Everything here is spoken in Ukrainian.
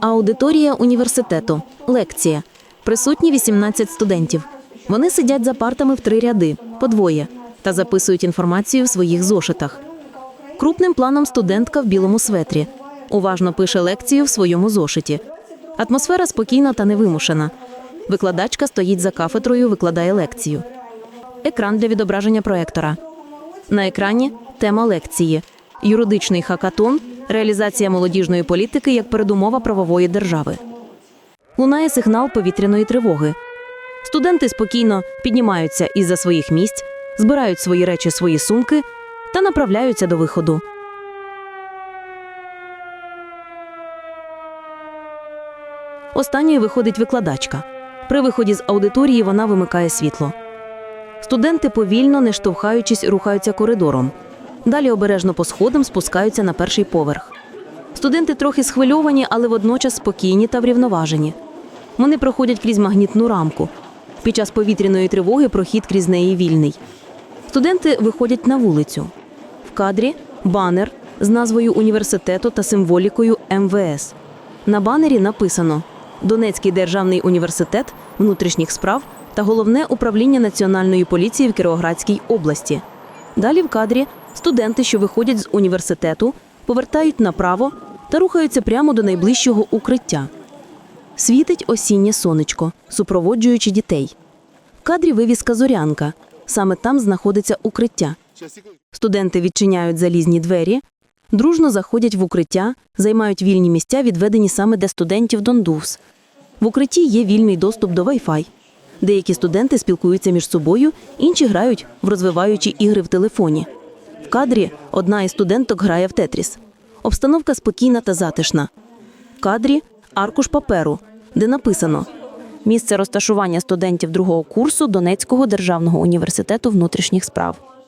Аудиторія університету. Лекція. Присутні 18 студентів. Вони сидять за партами в три ряди, по двоє, та записують інформацію в своїх зошитах. Крупним планом студентка в білому светрі. Уважно пише лекцію в своєму зошиті. Атмосфера спокійна та невимушена. Викладачка стоїть за кафедрою, викладає лекцію. Екран для відображення проектора. На екрані тема лекції: юридичний хакатон, реалізація молодіжної політики як передумова правової держави. Лунає сигнал повітряної тривоги. Студенти спокійно піднімаються із-за своїх місць, збирають свої речі, свої сумки та направляються до виходу. Останньою виходить викладачка. При виході з аудиторії вона вимикає світло. Студенти повільно, не штовхаючись, рухаються коридором. Далі обережно по сходам спускаються на перший поверх. Студенти трохи схвильовані, але водночас спокійні та врівноважені. Вони проходять крізь магнітну рамку. Під час повітряної тривоги прохід крізь неї вільний. Студенти виходять на вулицю. В кадрі банер з назвою університету та символікою МВС. На банері написано Донецький державний університет внутрішніх справ та головне управління національної поліції в Кіровоградській області. Далі в кадрі студенти, що виходять з університету, повертають направо та рухаються прямо до найближчого укриття. Світить осіннє сонечко, супроводжуючи дітей. В кадрі вивіска зорянка. Саме там знаходиться укриття. Студенти відчиняють залізні двері, дружно заходять в укриття, займають вільні місця, відведені саме для студентів Дондувс. В укритті є вільний доступ до Wi-Fi. Деякі студенти спілкуються між собою, інші грають в розвиваючі ігри в телефоні. Кадрі одна із студенток грає в Тетріс. Обстановка спокійна та затишна. В кадрі аркуш паперу, де написано Місце розташування студентів другого курсу Донецького державного університету внутрішніх справ.